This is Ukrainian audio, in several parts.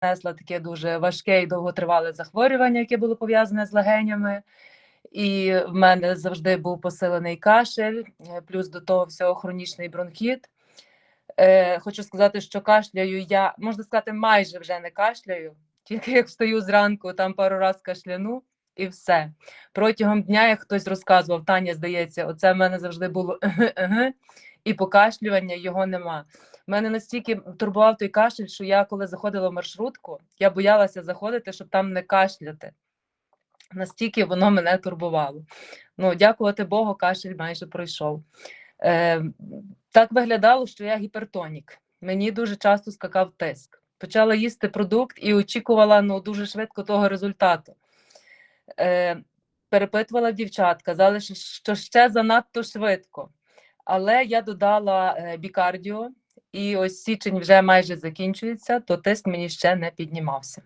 перенесла таке дуже важке і довготривале захворювання, яке було пов'язане з легенями. І в мене завжди був посилений кашель, е, плюс до того всього хронічний бронхіт. Е, хочу сказати, що кашляю я, можна сказати, майже вже не кашляю, тільки як встаю зранку, там пару раз кашляну і все. Протягом дня, як хтось розказував, Таня, здається, оце в мене завжди було і покашлювання його нема. Мене настільки турбував той кашель, що я, коли заходила в маршрутку, я боялася заходити, щоб там не кашляти. Настільки воно мене турбувало. Ну, дякувати Богу, кашель майже пройшов. Е, так виглядало, що я гіпертонік. Мені дуже часто скакав тиск. Почала їсти продукт і очікувала ну, дуже швидко того результату. Е, перепитувала дівчат, казали, що- ще занадто швидко. Але я додала е, бікардіо, і ось січень вже майже закінчується, то тиск мені ще не піднімався.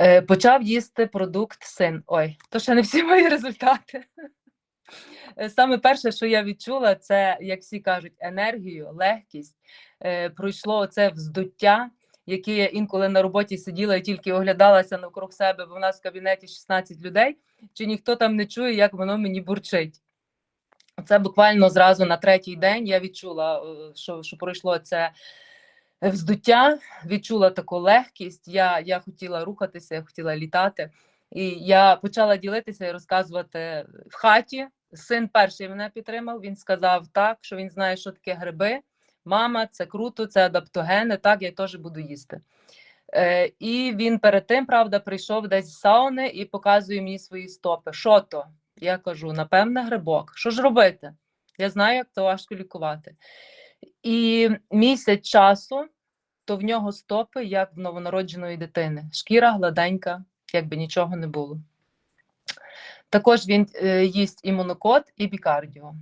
Е, почав їсти продукт син. Ой, то ще не всі мої результати. Е, Саме перше, що я відчула, це, як всі кажуть, енергію, легкість. Пройшло це вздуття, яке я інколи на роботі сиділа і тільки оглядалася навкруг себе, бо в нас в кабінеті 16 людей, чи ніхто там не чує, як воно мені бурчить. Це буквально зразу на третій день я відчула, е, що, що пройшло це вздуття, відчула таку легкість. Я, я хотіла рухатися, я хотіла літати. І я почала ділитися і розказувати в хаті. Син перший мене підтримав. Він сказав так, що він знає, що таке гриби. Мама, це круто, це адаптогени. Так, я теж буду їсти. Е, і він перед тим, правда, прийшов десь з сауни і показує мені свої стопи. Що то? Я кажу, напевне, грибок. Що ж робити? Я знаю, як то важко лікувати. І місяць часу, то в нього стопи, як в новонародженої дитини. Шкіра гладенька, якби нічого не було. Також він е, їсть імунокод і бікардіо.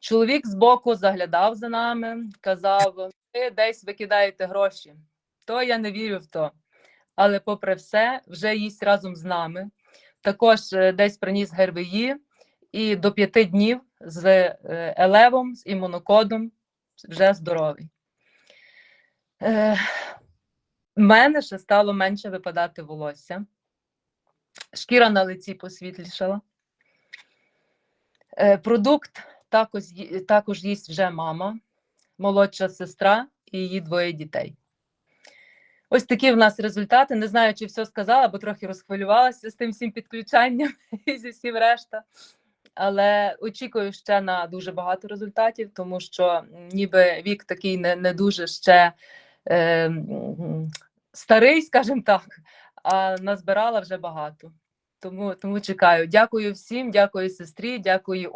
Чоловік збоку заглядав за нами, казав: ви десь викидаєте гроші. То я не вірю в то. Але, попри все, вже їсть разом з нами. Також е, десь приніс ГРВІ і до п'яти днів з е, елевом, з імунокодом вже здоровий. Е, мене ще стало менше випадати волосся. Шкіра на лиці посвітлішала. Е, продукт також, також їсть вже мама, молодша сестра і її двоє дітей. Ось такі в нас результати. Не знаю, чи все сказала, бо трохи розхвилювалася з тим всім підключанням і зі всім решта. Але очікую ще на дуже багато результатів, тому що ніби вік такий не, не дуже ще е, старий, скажімо так, а назбирала вже багато. Тому, тому чекаю. Дякую всім, дякую сестрі, дякую